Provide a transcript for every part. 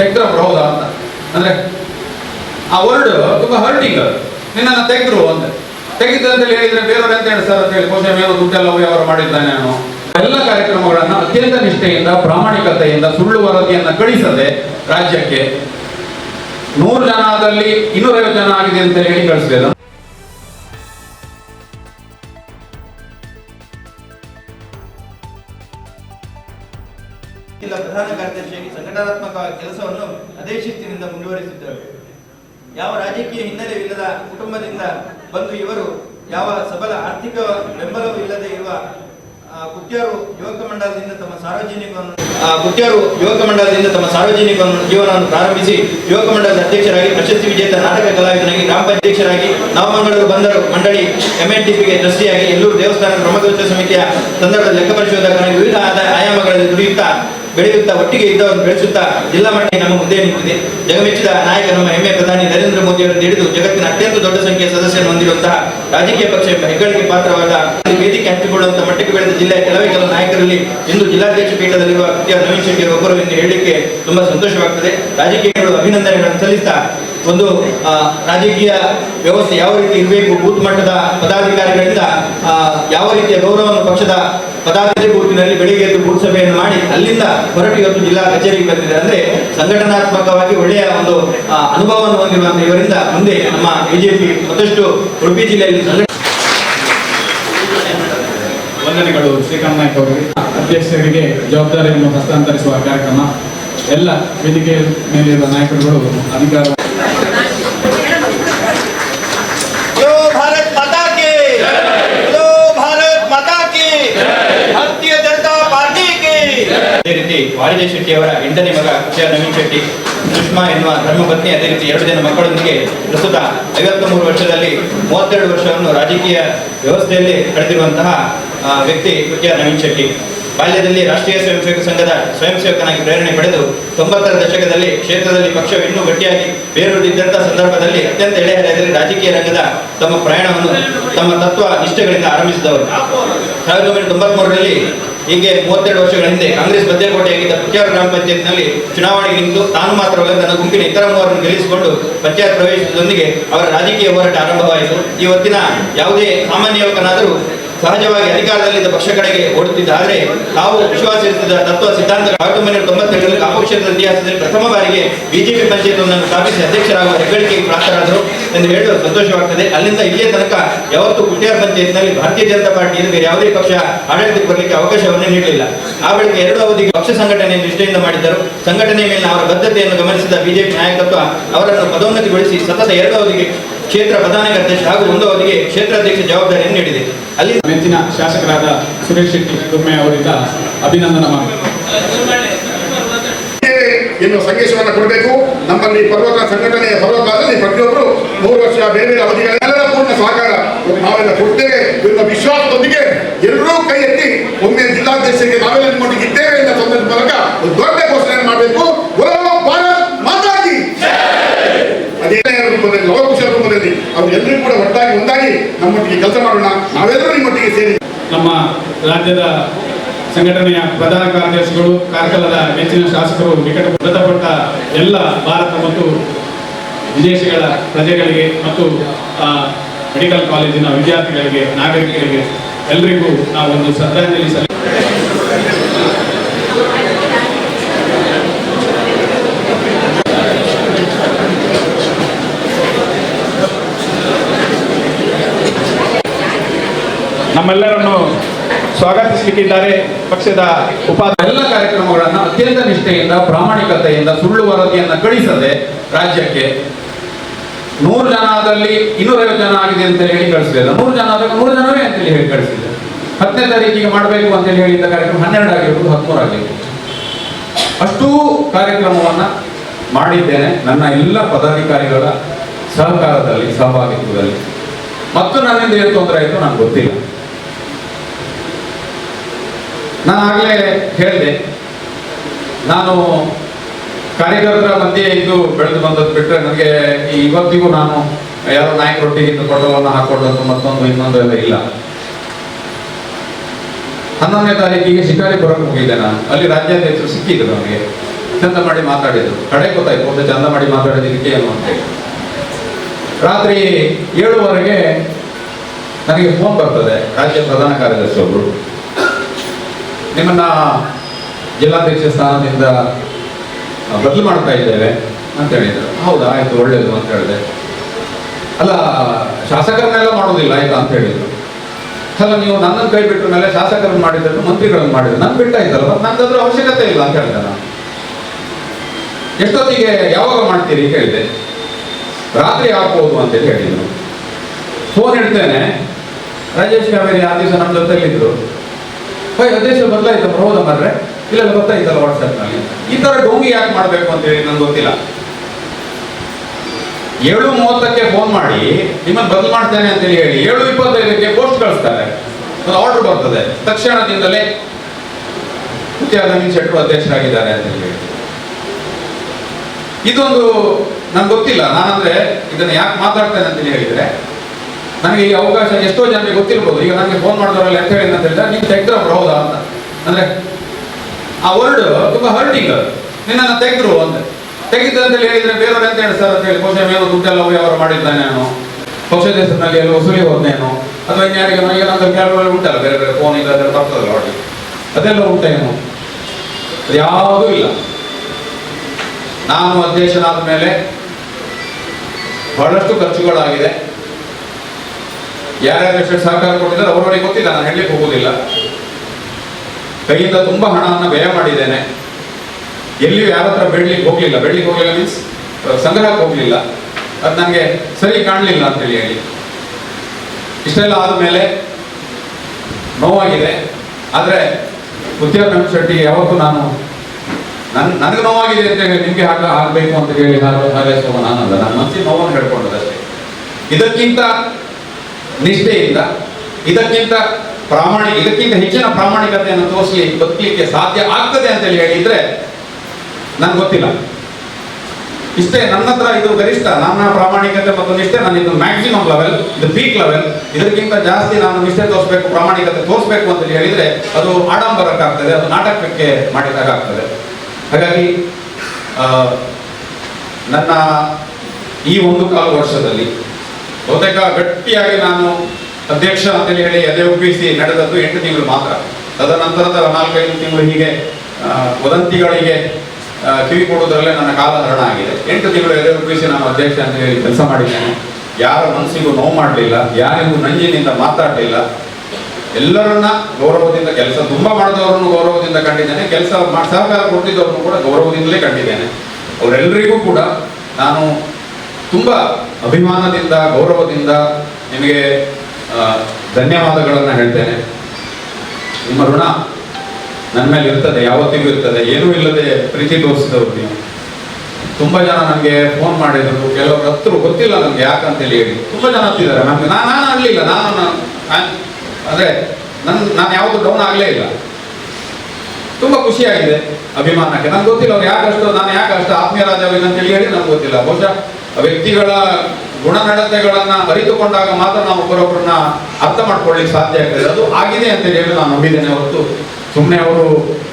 ತೆಗ್ದ್ರ ಹೌದಾ ಅಂತ. ಅಂದ್ರೆ ಆ ವರ್ಡ್ ತುಂಬಾ ಹರ್ಟಿಂಗ್ ನಿನ್ನನ್ನು ತೆಗೆದ್ರು ಅಂತ ತೆಗೆದು ಅಂತ ಹೇಳಿದ್ರೆ ಬೇರೆಯವ್ರು ಎಂತ ಹೇಳಿ ಸರ್ ಅಂತ ಹೇಳಿ, ಬಹುಶಃ ಮೇಲೆ ದುಡ್ಡೆಲ್ಲ ವ್ಯವಹಾರ ಮಾಡಿದ್ದಾನೆ ನಾನು ಎಲ್ಲ ಕಾರ್ಯಕ್ರಮಗಳನ್ನ ಅತ್ಯಂತ ನಿಷ್ಠೆಯಿಂದ, ಪ್ರಾಮಾಣಿಕತೆಯಿಂದ, ಸುಳ್ಳು ವರದಿಯನ್ನ ಕಳಿಸದೆ ರಾಜ್ಯಕ್ಕೆ ನೂರು ಜನದಲ್ಲಿ ಇನ್ನೂರೈವತ್ತು ಜನ ಆಗಿದೆ ಅಂತ ಹೇಳಿ ಕಳಿಸಿದೆ ಜಿಲ್ಲಾ ಪ್ರಧಾನ ಕಾರ್ಯದರ್ಶಿಯಾಗಿ ಸಂಘಟನಾತ್ಮಕ ಕೆಲಸವನ್ನು ಅದೇ ಶಿಸ್ತಿನಿಂದ ಮುಂದುವರಿಸಿದ್ದರು. ಯಾವ ರಾಜಕೀಯ ಹಿನ್ನೆಲೆಯಿಲ್ಲದ ಕುಟುಂಬದಿಂದ ಬಂದು ಇವರು, ಯಾವ ಸಬಲ ಆರ್ಥಿಕ ಬೆಂಬಲವೂ ಇಲ್ಲದೆ ಇರುವ ಕುಟ್ಯಾರು ಯುವಕ ಮಂಡಲದಿಂದ ತಮ್ಮ ಸಾರ್ವಜನಿಕ ಕುಟ್ಯಾರು ಯುವಕ ಮಂಡಲದಿಂದ ತಮ್ಮ ಸಾರ್ವಜನಿಕ ಜೀವನವನ್ನು ಪ್ರಾರಂಭಿಸಿ ಯುವಕ ಮಂಡಲದ ಅಧ್ಯಕ್ಷರಾಗಿ ಪ್ರಶಸ್ತಿ ವಿಜೇತ ನಾಟಕ ಕಲಾವಿದನಾಗಿ ಗ್ರಾಮ ಅಧ್ಯಕ್ಷರಾಗಿ ನವಮಂಗಳೂರು ಬಂದರು ಮಂಡಳಿ ಎಂಎನ್ಟಿಪಿಗೆ ಟ್ರಸ್ಟಿಯಾಗಿ ಎಲ್ಲೂರು ದೇವಸ್ಥಾನ ಬ್ರಹ್ಮಗುರುತ ಸಮಿತಿಯ ಸಂದರ್ಭದ ಲೆಕ್ಕ ಪರಿಶೋಧಕನಾಗಿ ವಿವಿಧ ಆಯಾಮಗಳಲ್ಲಿ ದುಡಿಯುತ್ತಾ ಬೆಳೆಯುತ್ತಾ ಒಟ್ಟಿಗೆ ಇದ್ದವನ್ನು ಬೆಳೆಸುತ್ತಾ ಜಿಲ್ಲಾ ಮಟ್ಟ ನಮ್ಮ ಮುಂದೆ ನಿಂತಿದೆ. ಜಗಮೆಚ್ಚಿದ ನಾಯಕ ನಮ್ಮ ಹೆಮ್ಮೆ ಪ್ರಧಾನಿ ನರೇಂದ್ರ ಮೋದಿ ಅವರನ್ನು ಹಿಡಿದು ಜಗತ್ತಿನ ಅತ್ಯಂತ ದೊಡ್ಡ ಸಂಖ್ಯೆಯ ಸದಸ್ಯರನ್ನು ಹೊಂದಿರುವಂತಹ ರಾಜಕೀಯ ಪಕ್ಷ ಎಂಬ ಹೆಗ್ಗಳಿಕೆ ಪಾತ್ರವಾದ ವೇದಿಕೆ ಹಂಚಿಕೊಳ್ಳುವಂತಹ ಮಟ್ಟಕ್ಕೆ ಬೆಳೆದ ಜಿಲ್ಲೆಯ ಕೆಲವೇ ಕೆಲವು ನಾಯಕರಲ್ಲಿ ಇಂದು ಜಿಲ್ಲಾಧ್ಯಕ್ಷ ಪೀಠದಲ್ಲಿರುವ ನವೀನ್ ಶೆಟ್ಟಿ ಒಬ್ಬರು ಎಂದು ಹೇಳಲಿಕ್ಕೆ ತುಂಬಾ ಸಂತೋಷವಾಗ್ತದೆ. ರಾಜಕೀಯಗಳು ಅಭಿನಂದನೆಗಳನ್ನು ಸಲ್ಲಿಸ್ತಾ ಒಂದು ರಾಜಕೀಯ ವ್ಯವಸ್ಥೆ ಯಾವ ರೀತಿ ಇರಬೇಕು, ಬೂತ್ ಮಟ್ಟದ ಪದಾಧಿಕಾರಿಗಳಿಂದ ಯಾವ ರೀತಿಯ ಗೌರವವನ್ನು ಪಕ್ಷದ ಪದಾಧಿಕಾರಿ ಗುಂಪಿನಲ್ಲಿ ಬೆಳಿಗ್ಗೆ ಎದ್ದು ಬೂತ್ ಸಭೆಯನ್ನು ಮಾಡಿ ಅಲ್ಲಿಂದ ಹೊರಟು ಇವತ್ತು ಜಿಲ್ಲಾ ಕಚೇರಿಗೆ ಬಂದಿದೆ ಅಂದ್ರೆ ಸಂಘಟನಾತ್ಮಕವಾಗಿ ಒಳ್ಳೆಯ ಒಂದು ಅನುಭವವನ್ನು ಹೊಂದಿರುವಂತಹ ಇವರಿಂದ ಮುಂದೆ ನಮ್ಮ ಬಿಜೆಪಿ ಮತ್ತಷ್ಟು ಉಡುಪಿ ಜಿಲ್ಲೆಯಲ್ಲಿ ವಂದನೆಗಳು. ಶ್ರೀಕಾಂತ್ ನಾಯ್ಕ ಅವರಿಗೆ, ಅಧ್ಯಕ್ಷರಿಗೆ ಜವಾಬ್ದಾರಿಯನ್ನು ಹಸ್ತಾಂತರಿಸುವ ಕಾರ್ಯಕ್ರಮ. ಎಲ್ಲ ವೇದಿಕೆ ಮೇಲಿರುವ ನಾಯಕರುಗಳು ಅಧಿಕಾರ ರೀತಿ ವಾಣಿಜ್ಯ ಶೆಟ್ಟಿ ಅವರ ಎಂಟನೇ ಮಗ ಕುಚ ನವೀನ್ ಶೆಟ್ಟಿ, ಸುಷ್ಮಾ ಎನ್ನುವ ಧರ್ಮಪತ್ನಿ ಅದೇ ರೀತಿ ಎರಡು ಜನ ಮಕ್ಕಳೊಂದಿಗೆ ಪ್ರಸ್ತುತ ಐವತ್ತ ಮೂರು ವರ್ಷದಲ್ಲಿ ಮೂವತ್ತೆರಡು ವರ್ಷವನ್ನು ರಾಜಕೀಯ ವ್ಯವಸ್ಥೆಯಲ್ಲಿ ಕಳೆದಿರುವಂತಹ ವ್ಯಕ್ತಿ ಕುಚ ನವೀನ್ ಶೆಟ್ಟಿ. ಬಾಲ್ಯದಲ್ಲಿ ರಾಷ್ಟ್ರೀಯ ಸ್ವಯಂ ಸೇವಕ ಸಂಘದ ಸ್ವಯಂ ಸೇವಕನಾಗಿ ಪ್ರೇರಣೆ ಪಡೆದು ತೊಂಬತ್ತರ ದಶಕದಲ್ಲಿ ಕ್ಷೇತ್ರದಲ್ಲಿ ಪಕ್ಷವು ಇನ್ನೂ ಗಟ್ಟಿಯಾಗಿ ಬೇರೂರಿದ್ದಂತಹ ಸಂದರ್ಭದಲ್ಲಿ ಅತ್ಯಂತ ಎಳೆಹರೆಯದಲ್ಲಿ ರಾಜಕೀಯ ರಂಗದ ತಮ್ಮ ಪ್ರಯಾಣವನ್ನು, ತಮ್ಮ ತತ್ವ, ನಿಷ್ಠೆಗಳಿಂದ ಆರಂಭಿಸಿದವರು. ಸಾವಿರದ ಒಂಬೈನೂರ ತೊಂಬತ್ಮೂರರಲ್ಲಿ ಹೀಗೆ ಮೂವತ್ತೆರಡು ವರ್ಷಗಳ ಹಿಂದೆ ಕಾಂಗ್ರೆಸ್ ಭದ್ರಕೋಟೆಯಾಗಿದ್ದ ಕುಟ್ಯಾರ ಗ್ರಾಮ ಪಂಚಾಯತ್ನಲ್ಲಿ ಚುನಾವಣೆಗೆ ನಿಂತು ತಾನು ಮಾತ್ರವಲ್ಲ ತನ್ನ ಗುಂಪಿನ ಇತರ ಮೂವರನ್ನು ಗೆಲ್ಲಿಸಿಕೊಂಡು ಪಂಚಾಯತ್ ಪ್ರವೇಶದೊಂದಿಗೆ ಅವರ ರಾಜಕೀಯ ಹೋರಾಟ ಆರಂಭವಾಯಿತು. ಇವತ್ತಿನ ಯಾವುದೇ ಸಾಮಾನ್ಯ ಯುವಕನಾದರೂ ಸಹಜವಾಗಿ ಅಧಿಕಾರದಲ್ಲಿದ್ದ ಪಕ್ಷ ಕಡೆಗೆ ಓಡುತ್ತಿದ್ದ. ಆದರೆ ತಾವು ವಿಶ್ವಾಸಿಸುತ್ತಿದ್ದ ತತ್ವ ಸಿದ್ಧಾಂತ ಸಾವಿರದ ಒಂಬೈನೂರ ತೊಂಬತ್ತೆರಡರಲ್ಲಿ ಕಾಪಕ್ಷೇತ್ರದ ಇತಿಹಾಸದಲ್ಲಿ ಪ್ರಥಮ ಬಾರಿಗೆ ಬಿಜೆಪಿ ಪಂಚಾಯತ್ವನ್ನು ಸ್ಥಾಪಿಸಿ ಅಧ್ಯಕ್ಷರಾಗುವ ಹೆಗ್ಗಳಿಕೆಗೆ ಪ್ರಾಪ್ತರಾದರು ಎಂದು ಹೇಳಲು ಸಂತೋಷವಾಗ್ತದೆ. ಅಲ್ಲಿಂದ ಇಲ್ಲಿಯ ತನಕ ಯಾವತ್ತೂ ಕುಟಿಯಾರ್ ಪಂಚಾಯತ್ನಲ್ಲಿ ಭಾರತೀಯ ಜನತಾ ಪಾರ್ಟಿ ಬೇರೆ ಯಾವುದೇ ಪಕ್ಷ ಆಡಳಿತಕ್ಕೆ ಬರಲಿಕ್ಕೆ ಅವಕಾಶವನ್ನು ನೀಡಲಿಲ್ಲ. ಆ ಬಳಿಕ ಎರಡು ಅವಧಿಗೆ ಪಕ್ಷ ಸಂಘಟನೆ ನಿಷ್ಠೆಯಿಂದ ಮಾಡಿದ್ದರು. ಸಂಘಟನೆ ಮೇಲಿನ ಅವರ ಬದ್ಧತೆಯನ್ನು ಗಮನಿಸಿದ ಬಿಜೆಪಿ ನಾಯಕತ್ವ ಅವರನ್ನು ಪದೋನ್ನತಿಗೊಳಿಸಿ ಸತತ ಎರಡು ಅವಧಿಗೆ ಕ್ಷೇತ್ರ ಪ್ರಧಾನ ಕಾರ್ಯದರ್ಶಿ ಹಾಗೂ ಒಂದು ಅವರಿಗೆ ಕ್ಷೇತ್ರ ಅಧ್ಯಕ್ಷ ಜವಾಬ್ದಾರಿಯನ್ನು ನೀಡಿದೆ. ಅಲ್ಲಿ ಮೆಚ್ಚಿನ ಶಾಸಕರಾದ ಸುರೇಶ್ ಶೆಟ್ಟಿ ದುಮ್ಮೆ ಅವರಿಂದ ಅಭಿನಂದನೆ ಮಾತು ಎನ್ನುವ ಸಂದೇಶವನ್ನು ಕೊಡಬೇಕು. ನಮ್ಮಲ್ಲಿ ಪರ್ವತ ಸಂಘಟನೆಯ ಪರ್ವತದಲ್ಲಿ ಪ್ರತಿಯೊಬ್ಬರು ಮೂರು ವರ್ಷ ಬೇರೆ ಬೇರೆ ಅವಧಿಗಳೆಲ್ಲ ಪೂರ್ಣ ಸಹಕಾರ. ನಾವೆಲ್ಲ ಕೊಡ್ತೇವೆ ಎನ್ನುವ ವಿಶ್ವಾಸದೊಂದಿಗೆ ಎಲ್ಲರೂ ಕೈ ಎತ್ತಿ ಒಮ್ಮೆ ಜಿಲ್ಲಾಧ್ಯಕ್ಷರಿಗೆ ನಾವೆಲ್ಲ ನಿಮ್ಮೊಟ್ಟಿಗೆ ಇದ್ದೇವೆ ಸಂದರ್ಭ ಮೂಲಕ ಒಂದು ದೊಡ್ಡ ಘೋಷಣೆ ಮಾಡಬೇಕು. ಅದೇ ಅವರೆಲ್ಲರೂ ಕೂಡ ಒಟ್ಟಾಗಿ ಒಂದಾಗಿ ನಮ್ಮೊಟ್ಟಿಗೆ ಕೆಲಸ ಮಾಡೋಣ. ನಾವೆಲ್ಲರೂ ನಿಮ್ಮೊಟ್ಟಿಗೆ ಸೇರಿ. ನಮ್ಮ ರಾಜ್ಯದ ಸಂಘಟನೆಯ ಪ್ರಧಾನ ಕಾರ್ಯದರ್ಶಿಗಳು ಕಾರ್ಕಲದ ನೆಚ್ಚಿನ ಶಾಸಕರು ನಿಕಟ ಮೃತಪಟ್ಟ ಎಲ್ಲ ಭಾರತ ಮತ್ತು ವಿದೇಶಗಳ ಪ್ರಜೆಗಳಿಗೆ ಮತ್ತು ಮೆಡಿಕಲ್ ಕಾಲೇಜಿನ ವಿದ್ಯಾರ್ಥಿಗಳಿಗೆ, ನಾಗರಿಕರಿಗೆ ಎಲ್ಲರಿಗೂ ನಾವು ಒಂದು ಶ್ರದ್ಧಾಂಜಲಿ ಸಲ್ಲಿ ನಮ್ಮೆಲ್ಲರನ್ನು ಸ್ವಾಗತಿಸಲಿಕ್ಕಿದ್ದಾರೆ ಪಕ್ಷದ ಉಪಾ ಎಲ್ಲ ಕಾರ್ಯಕ್ರಮಗಳನ್ನು ಅತ್ಯಂತ ನಿಷ್ಠೆಯಿಂದ, ಪ್ರಾಮಾಣಿಕತೆಯಿಂದ, ಸುಳ್ಳು ವರದಿಯನ್ನು ಕಳಿಸದೆ ರಾಜ್ಯಕ್ಕೆ ನೂರು ಜನ ಆದಲ್ಲಿ ಇನ್ನೂರೈವತ್ತು ಜನ ಆಗಿದೆ ಅಂತ ಹೇಳಿ ಕಳಿಸಿದೆ ನೂರು ಜನ ಆದಾಗ ನೂರು ಜನವೇ ಅಂತೇಳಿ ಹೇಳಿ ಕಳಿಸಿದೆ. ಹತ್ತನೇ ತಾರೀಕಿಗೆ ಮಾಡಬೇಕು ಅಂತೇಳಿ ಹೇಳಿದ್ದ ಕಾರ್ಯಕ್ರಮ ಹನ್ನೆರಡು ಆಗಿರ್ಬೋದು, ಹದಿಮೂರು ಆಗಿರ್ಬೋದು. ಅಷ್ಟೂ ಕಾರ್ಯಕ್ರಮವನ್ನು ಮಾಡಿದ್ದೇನೆ. ನನ್ನ ಎಲ್ಲ ಪದಾಧಿಕಾರಿಗಳ ಸಹಕಾರದಲ್ಲಿ, ಸಹಭಾಗಿತ್ವದಲ್ಲಿ. ಮತ್ತು ನನ್ನಿಂದ ಏನು ತೊಂದರೆ ಆಯಿತು ನನಗೆ ಗೊತ್ತಿಲ್ಲ. ನಾನು ಆಗಲೇ ಹೇಳಿದೆ, ನಾನು ಕಾರ್ಯಕರ್ತರ ಮಧ್ಯೆ ಇದು ಬೆಳೆದು ಬಂದದ್ದು ಬಿಟ್ಟರೆ ನನಗೆ ಇವತ್ತಿಗೂ ನಾನು ಯಾರೋ ನಾಯಕರೊಟ್ಟಿಗೆ ಫೋಟೋವನ್ನು ಹಾಕೊಳ್ಳೋದು ಮತ್ತೊಂದು ಇನ್ನೊಂದು ಎಲ್ಲ ಇಲ್ಲ. ಹನ್ನೊಂದನೇ ತಾರೀಕಿಗೆ ಶಿಕಾರಿಪುರಕ್ಕೆ ಹೋಗಿದ್ದೆ ನಾನು. ಅಲ್ಲಿ ರಾಜ್ಯಾಧ್ಯಕ್ಷರು ಸಿಕ್ಕಿದ್ರು ನನಗೆ ಚಂದ ಮಾಡಿ ಮಾತಾಡಿದ್ರು. ಕಡೆ ಗೊತ್ತಾಯ್ತು ಒಂದು ಚಂದ ಮಾಡಿ ಮಾತಾಡಿದ್ದಕ್ಕೆ ಏನು ಅಂತ. ಹೇಳಿ ರಾತ್ರಿ ಏಳುವರೆಗೆ ನನಗೆ ಫೋನ್ ಬರ್ತದೆ, ರಾಜ್ಯ ಪ್ರಧಾನ ಕಾರ್ಯದರ್ಶಿ ಒಬ್ರು. ನಿಮ್ಮನ್ನ ಜಿಲ್ಲಾಧ್ಯಕ್ಷ ಸ್ಥಾನದಿಂದ ಬದಲು ಮಾಡ್ತಾ ಇದ್ದೇವೆ ಅಂತ ಹೇಳಿದ್ರು. ಹೌದಾ, ಆಯ್ತು, ಒಳ್ಳೇದು ಅಂತ ಹೇಳಿದೆ. ಅಲ್ಲ, ಶಾಸಕರನ್ನೆಲ್ಲ ಮಾಡೋದಿಲ್ಲ ಆಯ್ತಾ ಅಂತ ಹೇಳಿದ್ರು. ಅಲ್ಲ, ನೀವು ನನ್ನನ್ನು ಕೈ ಬಿಟ್ಟ ಮೇಲೆ ಶಾಸಕರನ್ನು ಮಾಡಿದ್ರು ಮಂತ್ರಿಗಳನ್ನು ಮಾಡಿದ್ರು. ನನ್ ಇದ್ದಲ್ಲ ನಂದದ್ರ ಅವಶ್ಯಕತೆ ಇಲ್ಲ ಅಂತ ಹೇಳಿದೆ ಎಷ್ಟೊತ್ತಿಗೆ ಯಾವಾಗ ಮಾಡ್ತೀರಿ ಕೇಳಿದೆ ರಾತ್ರಿ ಹಾಕ್ಬೋದು ಅಂತ ಹೇಳಿದ್ರು. ಫೋನ್ ಇಡ್ತೇನೆ. ರಾಜೇಶ್ ಕಾವೇರಿ ಆ ದಿವಸ ನಮ್ಮ ಜೊತೆಲಿದ್ರು. ಹೋಯ್ ಅಧ್ಯಕ್ಷ ಬದಲಾಯ್ತು ಹೌದಾ ಮಾಡ್ರೆ ಇಲ್ಲ ಗೊತ್ತಾಯ್ತಲ್ಲ ವಾಟ್ಸಪ್ನಲ್ಲಿ ಈ ತರ ಡೋಂಗಿ ಯಾಕೆ ಮಾಡಬೇಕು ಅಂತೇಳಿ ನಂಗೆ ಗೊತ್ತಿಲ್ಲ. ಏಳು ಮೂವತ್ತಕ್ಕೆ ಫೋನ್ ಮಾಡಿ ನಿಮ್ಮನ್ನು ಬದಲು ಮಾಡ್ತೇನೆ ಅಂತೇಳಿ ಹೇಳಿ ಏಳು ಇಪ್ಪತ್ತೈದಕ್ಕೆ ಪೋಸ್ಟ್ ಕಳಿಸ್ತಾರೆ. ಒಂದು ಆರ್ಡರ್ ಬರ್ತದೆ. ತಕ್ಷಣದಿಂದಲೇ ನವೀನ್ ಶೆಟ್ಟರು ಅಧ್ಯಕ್ಷರಾಗಿದ್ದಾರೆ ಅಂತ ಹೇಳಿ. ಇದೊಂದು ನಂಗೆ ಗೊತ್ತಿಲ್ಲ. ನಾನಂದ್ರೆ ಇದನ್ನು ಯಾಕೆ ಮಾತಾಡ್ತೇನೆ ಅಂತ ಹೇಳಿದ್ರೆ ನನಗೆ ಈ ಅವಕಾಶ ಎಷ್ಟೋ ಜನರಿಗೆ ಗೊತ್ತಿರ್ಬೋದು. ಈಗ ನನಗೆ ಫೋನ್ ಮಾಡ್ತಾರಲ್ಲ ಎಂತ ಹೇಳಿ ಅಂತ ಹೇಳಿದ್ರೆ ನೀವು ಅವ್ರು ಹೌದಾ? ಅಂತ. ಅಂದ್ರೆ, ಆ ವರ್ಡ್ ತುಂಬಾ ಹರ್ಟಿಂಗ್ ನಿನ್ನನ್ನು ತೆಗೆದ್ರು ಅಂತ. ತೆಗೆದ ಅಂತ ಹೇಳಿದ್ರೆ ಬೇರೆಯವ್ರು ಎಂತ ಹೇಳ್ತಾರೆ ಅಂತ ಹೇಳಿ, ಬಹುಶಃ ಏನೋ ದುಡ್ಡೆಲ್ಲ ವ್ಯವಹಾರ ಮಾಡಿದ್ದಾನೇನೋ ಪಕ್ಷದ ಹೆಸರಿನಲ್ಲಿ ಎಲ್ಲ ವಸೂಲಿ ಹೋದ್ನೇನೋ ಅಥವಾ ಇನ್ಯಾರಿಗೆ ಏನಂತ ಕೆಲವರು ಉಂಟಲ್ಲ, ಬೇರೆ ಬೇರೆ ಫೋನ್ ಇಲ್ಲ ಅದೆಲ್ಲ ಬರ್ತದಲ್ಲ ಅವ್ರಿಗೆ? ಅದೆಲ್ಲ ಉಂಟೇನು ಯಾವುದೂ ಇಲ್ಲ. ನಾನು ಅಧ್ಯಕ್ಷನಾದ ಮೇಲೆ ಬಹಳಷ್ಟು ಖರ್ಚುಗಳಾಗಿದೆ. ಯಾರ್ಯಾರು ಎಷ್ಟು ಸಹಕಾರ ಕೊಟ್ಟಿದ್ದಾರೆ ಅವರವರಿಗೆ ಗೊತ್ತಿಲ್ಲ, ನಾನು ಹೇಳಲಿಕ್ಕೆ ಹೋಗೋದಿಲ್ಲ. ಕೈಯಿಂದ ತುಂಬಾ ಹಣವನ್ನು ವ್ಯಯ ಮಾಡಿದ್ದೇನೆ. ಎಲ್ಲಿಯೂ ಯಾರ ಹತ್ರ ಹೋಗಲಿಲ್ಲ. ಹೋಗ್ಲಿಲ್ಲ ಹೋಗಲಿಲ್ಲ ಮೀನ್ಸ್ ಸಂಗ್ರಹಕ್ಕೆ ಹೋಗ್ಲಿಲ್ಲ. ಅದು ನನಗೆ ಸರಿ ಕಾಣಲಿಲ್ಲ ಅಂತೇಳಿ ಹೇಳಿ ಇಷ್ಟೆಲ್ಲ ಆದಮೇಲೆ ನೋವಾಗಿದೆ. ಆದರೆ ಉದ್ಯೋಗ ಶೆಟ್ಟಿ ಯಾವತ್ತೂ ನಾನು ನನ್, ನನಗೆ ನೋವಾಗಿದೆ ಅಂತ ಹೇಳಿ ನಿಮಗೆ ಹಾಗ ಆಗಬೇಕು ಅಂತ ಹೇಳಿ ಹಾಗೆ ನಾನು ನಾನಲ್ಲ. ನನ್ನ ಮನಸ್ಸಿನ ನೋವನ್ನು ಹೇಳ್ಕೊಂಡದಷ್ಟೇ ಇದಕ್ಕಿಂತ ನಿಷ್ಠೆಯಿಂದ ಇದಕ್ಕಿಂತ ಪ್ರಾಮಾಣಿಕ, ಇದಕ್ಕಿಂತ ಹೆಚ್ಚಿನ ಪ್ರಾಮಾಣಿಕತೆಯನ್ನು ತೋರಿಸಲಿ ಬದುಕಲಿಕ್ಕೆ ಸಾಧ್ಯ ಆಗ್ತದೆ ಅಂತೇಳಿ ಹೇಳಿದ್ರೆ ನನಗೆ ಗೊತ್ತಿಲ್ಲ. ಇಷ್ಟೇ ನನ್ನ ಹತ್ರ ಇದು ಗರಿಷ್ಠ ನನ್ನ ಪ್ರಾಮಾಣಿಕತೆ ಮತ್ತು ನಿಷ್ಠೆ, ನಾನು ಇದು ಮ್ಯಾಕ್ಸಿಮಮ್ ಲೆವೆಲ್ ಇದು ಪೀಕ್ ಲೆವೆಲ್ ಇದಕ್ಕಿಂತ ಜಾಸ್ತಿ ನಾನು ನಿಷ್ಠೆ ತೋರಿಸ್ಬೇಕು, ಪ್ರಾಮಾಣಿಕತೆ ತೋರಿಸ್ಬೇಕು ಅಂತ ಹೇಳಿದ್ರೆ ಅದು ಆಡಂಬರಕ್ಕಾಗ್ತದೆ, ಅದು ನಾಟಕಕ್ಕೆ ಮಾಡಿದಾಗ್ತದೆ ಹಾಗಾಗಿ ನನ್ನ ಈ ಒಂದು ಕಾಲು ವರ್ಷದಲ್ಲಿ ಬಹುತೇಕ ಗಟ್ಟಿಯಾಗಿ ನಾನು ಅಧ್ಯಕ್ಷ ಅಂತೇಳಿ ಹೇಳಿ ಎದೆ ಒಪ್ಪಿಸಿ ನಡೆದದ್ದು ಎಂಟು ತಿಂಗಳು ಮಾತ್ರ. ತದನಂತರದ ನಾಲ್ಕೈದು ತಿಂಗಳು ಹೀಗೆ ವದಂತಿಗಳಿಗೆ ಕಿವಿ ಕೊಡುವುದರಲ್ಲೇ ನನ್ನ ಕಾಲ ಹರಣ ಆಗಿದೆ. ಎಂಟು ತಿಂಗಳು ಎದೆ ಒಪ್ಪಿಸಿ ನಾನು ಅಧ್ಯಕ್ಷ ಅಂತ ಹೇಳಿ ಕೆಲಸ ಮಾಡಿದ್ದೇನೆ. ಯಾರ ಮನಸ್ಸಿಗೂ ನೋವು ಮಾಡಲಿಲ್ಲ, ಯಾರಿಗೂ ನಂಜಿನಿಂದ ಮಾತಾಡಲಿಲ್ಲ. ಎಲ್ಲರನ್ನ ಗೌರವದಿಂದ, ಕೆಲಸ ತುಂಬ ಮಾಡಿದವರನ್ನು ಗೌರವದಿಂದ ಕಂಡಿದ್ದೇನೆ. ಕೆಲಸ ಸಹಕಾರ ಕೊಟ್ಟಿದ್ದವರನ್ನು ಕೂಡ ಗೌರವದಿಂದಲೇ ಕಂಡಿದ್ದೇನೆ. ಅವರೆಲ್ಲರಿಗೂ ಕೂಡ ನಾನು ತುಂಬಾ ಅಭಿಮಾನದಿಂದ, ಗೌರವದಿಂದ ನಿಮಗೆ ಧನ್ಯವಾದಗಳನ್ನು ಹೇಳ್ತೇನೆ. ನಿಮ್ಮ ಋಣ ನನ್ನ ಮೇಲೆ ಇರ್ತದೆ, ಯಾವತ್ತಿಗೂ ಇರ್ತದೆ, ಏನೂ ಇಲ್ಲದೆ ಪ್ರೀತಿ ತೋರಿಸಿದವರು ನೀವು. ತುಂಬ ಜನ ನನಗೆ ಫೋನ್ ಮಾಡಿದ್ರು, ಕೆಲವರು ಹತ್ರ ಗೊತ್ತಿಲ್ಲ ನನಗೆ ಯಾಕಂತೇಳಿ ಹೇಳಿ. ತುಂಬ ಜನ ಹತ್ತಿದ್ದಾರೆ ನನಗೆ. ನಾನು ನಾನು ಆಗಲಿಲ್ಲ ನಾನು ಅಂದರೆ ನಾನ್- ಅಂದ್ರೆ ನನ್ ಯಾವುದು ಡೌನ್ ಆಗಲೇ ಇಲ್ಲ. ತುಂಬ ಖುಷಿಯಾಗಿದೆ ಅಭಿಮಾನಕ್ಕೆ. ನನ್ಗೆ ಗೊತ್ತಿಲ್ಲ ಅವ್ರು ಯಾಕಷ್ಟು, ನಾನು ಯಾಕಷ್ಟು ಆತ್ಮೀಯರಾದವರಿಗೆ ಅಂತೇಳಿ ಹೇಳಿ ನನ್ಗೆ ಗೊತ್ತಿಲ್ಲ. ಬಹುಶಃ ವ್ಯಕ್ತಿಗಳ ಗುಣನಡತೆಗಳನ್ನು ಅರಿತುಕೊಂಡಾಗ ಮಾತ್ರ ನಾವು ಒಬ್ಬರೊಬ್ಬರನ್ನ ಅರ್ಥ ಮಾಡ್ಕೊಳ್ಳಿಕ್ಕೆ ಸಾಧ್ಯ ಆಗ್ತದೆ. ಅದು ಆಗಿದೆ ಅಂತ ಹೇಳಿ ನಾನು ನಂಬಿದ್ದೇನೆ ಹೊರತು ಸುಮ್ಮನೆ ಅವರು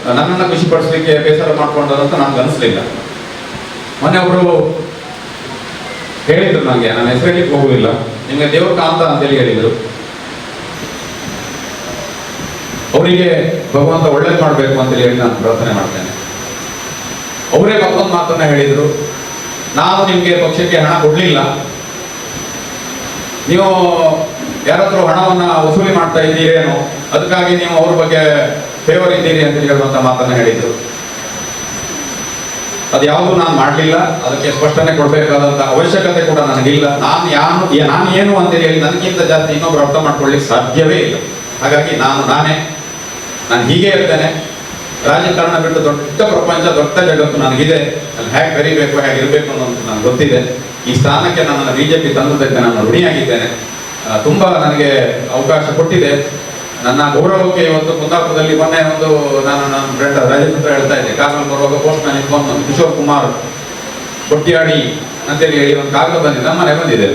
ನನ್ನನ್ನು ಖುಷಿಪಡಿಸಲಿಕ್ಕೆ ಬೇಸರ ಮಾಡ್ಕೊಂಡರು ಅಂತ ನನ್ಗೆ ಅನಿಸ್ಲಿಲ್ಲ. ಮೊನ್ನೆ ಅವರು ಹೇಳಿದ್ರು ನನಗೆ ನನ್ನ ಹೆಸರಲ್ಲಿ ಹೋಗುವುದಿಲ್ಲ ನಿಮಗೆ ದೇವ್ರ ಕಾಂತ ಅಂತೇಳಿ ಹೇಳಿದ್ರು. ಅವರಿಗೆ ಭಗವಂತ ಒಳ್ಳೇದು ಮಾಡಬೇಕು ಅಂತೇಳಿ ಹೇಳಿ ನಾನು ಪ್ರಾರ್ಥನೆ ಮಾಡ್ತೇನೆ. ಅವರೇ ಮತ್ತೊಂದು ಮಾತನ್ನ ಹೇಳಿದ್ರು. ನಾನು ನಿಮಗೆ ಪಕ್ಷಕ್ಕೆ ಹಣ ಕೊಡಲಿಲ್ಲ. ನೀವು ಯಾರತ್ರ ಹಣವನ್ನು ವಸೂಲಿ ಮಾಡ್ತಾ ಇದ್ದೀರೇನೋ ಅದಕ್ಕಾಗಿ ನೀವು ಅವ್ರ ಬಗ್ಗೆ ಫೇವರ್ ಇದ್ದೀರಿ ಅಂತ ಹೇಳುವಂಥ ಮಾತನ್ನು ಹೇಳಿದ್ರು. ಅದು ಯಾವುದು ನಾನು ಮಾಡಲಿಲ್ಲ, ಅದಕ್ಕೆ ಸ್ಪಷ್ಟನೆ ಕೊಡಬೇಕಾದಂತ ಅವಶ್ಯಕತೆ ಕೂಡ ನನಗಿಲ್ಲ. ನಾನು ಏ- ನಾನು ಏನು ಅಂತ ಹೇಳಿ ನನಗಿಂತ ಜಾಸ್ತಿ ಇನ್ನೊಬ್ರು ಅರ್ಥ ಮಾಡ್ಕೊಳ್ಳಿಕ್ಕೆ ಸಾಧ್ಯವೇ ಇಲ್ಲ. ಹಾಗಾಗಿ ನಾನು, ನಾನೇ, ನಾನು ಹೀಗೆ ಇರ್ತೇನೆ ರಾಜಕಾರಣ ಬಿಟ್ಟು ದೊಡ್ಡ ಪ್ರಪಂಚ, ದೊಡ್ಡ ಜಗತ್ತು ನನಗಿದೆ. ಅಲ್ಲಿ ಹೇಗೆ ಬೆರಿಬೇಕು, ಹೇಗೆ ಇರಬೇಕು ಅನ್ನೋದು ನನಗೆ ಗೊತ್ತಿದೆ. ಈ ಸ್ಥಾನಕ್ಕೆ ನನ್ನನ್ನು ಬಿಜೆಪಿ ತಂದದಕ್ಕೆ ನಾನು ಋಣಿಯಾಗಿದ್ದೇನೆ. ತುಂಬ ನನಗೆ ಅವಕಾಶ ಕೊಟ್ಟಿದೆ. ನನ್ನ ಗೌರವಕ್ಕೆ ಇವತ್ತು ಕುಂದಾಪುರದಲ್ಲಿ ಮೊನ್ನೆ ಒಂದು ನಾನು ನನ್ನ ಫ್ರೆಂಡ್ ರಾಜಪುತ್ರ ಹೇಳ್ತಾ ಇದ್ದೆ. ಕಾರಲ್ಲಿ ಬರುವಾಗ ಪೋಸ್ಟ್ ಇಟ್ಕೊಂಡು ಬಂದು ಕಿಶೋರ್ ಕುಮಾರ್, ಕೊಟ್ಟಿಯಾಡಿ ಅಂತೇಳಿ ಹೇಳಿ ಒಂದು ಕಾಗದ ಬಂದಿದೆ. ನಮ್ಮ ಮನೆ ಬಂದಿದೆ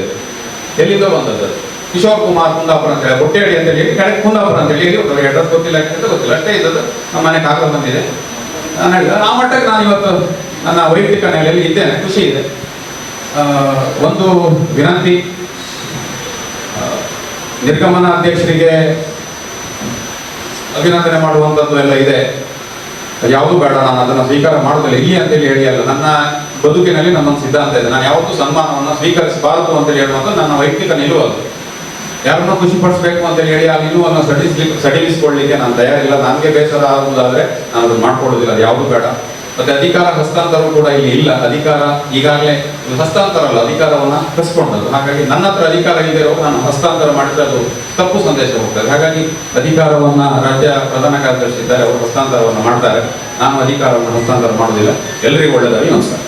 ಎಲ್ಲಿಂದ ಬಂದದ್ದು. ಕಿಶೋರ್ ಕುಮಾರ್ ಕುಂದಾಪುರ ಅಂತ ಹೇಳಿ ಅಂತ ಹೇಳಿ ಕಡೆ ಕುಂದಾಪುರ ಅಂತ ಹೇಳಿ ಅವ್ರಿಗೆ ಅಡ್ರೆಸ್ ಗೊತ್ತಿಲ್ಲ ಅಂತ ಗೊತ್ತಿಲ್ಲ, ಅಷ್ಟೇ ಇದ್ದದ್ದು. ನಮ್ಮ ಮನೆ ಕಾಗದ ಬಂದಿದೆ. ನಾನು ಹೇಳಿದೆ ಆ ಮಟ್ಟಕ್ಕೆ ನಾನು ಇವತ್ತು ನನ್ನ ವೈಯಕ್ತಿಕ ನೆಲೆಯಲ್ಲಿ ಇದ್ದೇನೆ, ಖುಷಿ ಇದೆ. ಒಂದು ವಿನಂತಿ ನಿರ್ಗಮನ ಅಧ್ಯಕ್ಷರಿಗೆ ಅಭಿನಂದನೆ ಮಾಡುವಂಥದ್ದು ಎಲ್ಲ ಇದೆ. ಯಾವುದು ಬೇಡ, ನಾನು ಅದನ್ನು ಸ್ವೀಕಾರ ಮಾಡೋದಿಲ್ಲ ಇಲ್ಲಿ ಅಂತೇಳಿ ಹೇಳಿ ಅಲ್ಲ ನನ್ನ ಬದುಕಿನಲ್ಲಿ ನನ್ನೊಂದು ಸಿದ್ಧಾಂತ ಇದೆ. ನಾನು ಯಾವತ್ತೂ ಸನ್ಮಾನವನ್ನು ಸ್ವೀಕರಿಸಬಾರದು ಅಂತೇಳಿ ಹೇಳುವಂಥದ್ದು ನನ್ನ ವೈಯಕ್ತಿಕ ನಿಲುವು ಅದು ಯಾರನ್ನೋ ಖುಷಿ ಪಡಿಸ್ಬೇಕು ಅಂತ ಹೇಳಿ ಆ ನಿಲುವನ್ನು ಸಡಿಲಿಸ್ಲಿಕ್ಕೆ ಸಡಿಲಿಸ್ಕೊಳ್ಳಿಕ್ಕೆ ನಾನು ತಯಾರಿಲ್ಲ. ನನಗೆ ಬೇಸರ ಆಗುವುದಾದ್ರೆ ನಾನು ಅದನ್ನು ಮಾಡ್ಕೊಳ್ಳೋದಿಲ್ಲ. ಅದು ಯಾವುದು ಬೇಡ. ಮತ್ತೆ ಅಧಿಕಾರ ಹಸ್ತಾಂತರವೂ ಕೂಡ ಇಲ್ಲಿ ಇಲ್ಲ. ಅಧಿಕಾರ ಈಗಾಗಲೇ ಹಸ್ತಾಂತರ ಅಲ್ಲ, ಅಧಿಕಾರವನ್ನ ಕಸ್ಕೊಂಡದ್ದು ಹಾಗಾಗಿ ನನ್ನ ಹತ್ರ ಅಧಿಕಾರ ಇದೆ ನಾನು ಹಸ್ತಾಂತರ ಮಾಡಿದ್ರೆ ಅದು ತಪ್ಪು ಸಂದೇಶ ಹೋಗ್ತದೆ. ಹಾಗಾಗಿ ಅಧಿಕಾರವನ್ನ ರಾಜ್ಯ ಪ್ರಧಾನ ಕಾರ್ಯದರ್ಶಿ ಇದ್ದಾರೆ. ಅವರು ಹಸ್ತಾಂತರವನ್ನು ಮಾಡ್ತಾರೆ. ನಾನು ಅಧಿಕಾರವನ್ನು ಹಸ್ತಾಂತರ ಮಾಡೋದಿಲ್ಲ. ಎಲ್ಲರಿಗೂ ಒಳ್ಳೆಯದಾಗಿ ನಮಸ್ಕಾರ.